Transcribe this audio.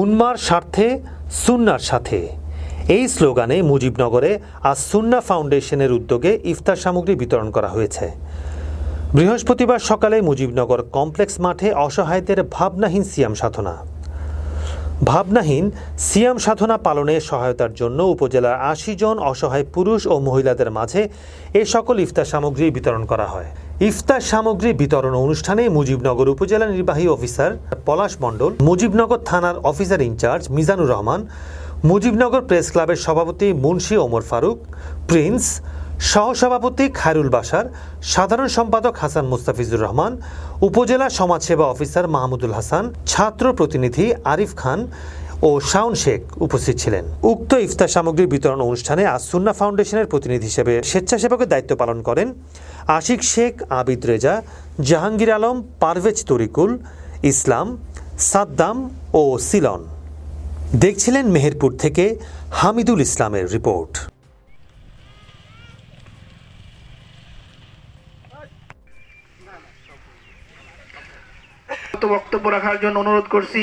উন্মার স্বার্থে, সুন্নার সাথে। এই স্লোগানে মুজিবনগরে আজ সুন্না ফাউন্ডেশনের উদ্যোগে ইফতার সামগ্রী বিতরণ করা হয়েছে। বৃহস্পতিবার সকালে মুজিবনগর কমপ্লেক্স মাঠে অসহায়দের ভাবনাহীন সিয়াম সাধনা। ভাবনাহীন, সিয়াম সাধনা পালনে সহায়তার জন্য উপজেলার আশি জন অসহায় পুরুষ ও মহিলাদের মাঝে এ সকল ইফতার সামগ্রী বিতরণ করা হয়। ইফতার সামগ্রী বিতরণ অনুষ্ঠানে মুজিবনগর উপজেলা নির্বাহী অফিসার পলাশ মণ্ডল, মুজিবনগর থানার officer in charge Mizanur Rahman, Mujibnagar press ক্লাবের সভাপতি মুন্সি ওমর ফারুক, প্রিন্স সহসভাপতি খায়রুল বাসার সাধারণ সম্পাদক হাসান মুস্তাফিজুর রহমান, উপজেলা সমাজসেবা অফিসার মাহমুদুল হাসান, ছাত্র প্রতিনিধি আরিফ খান ও শাওন শেখ উপস্থিত ছিলেন। উক্ত ইফতার সামগ্রী বিতরণ অনুষ্ঠানে আসুন্না ফাউন্ডেশনের প্রতিনিধি হিসেবে স্বেচ্ছাসেবকের দায়িত্ব পালন করেন আশিক শেখ, আবিদ রেজা, জাহাঙ্গীর আলম, পারভেজ তরিকুল, ইসলাম, সাদ্দাম ও সিলন। দেখছিলেন মেহেরপুর থেকে হামিদুল ইসলামের রিপোর্ট। বক্তব্য রাখার জন্য অনুরোধ করছি।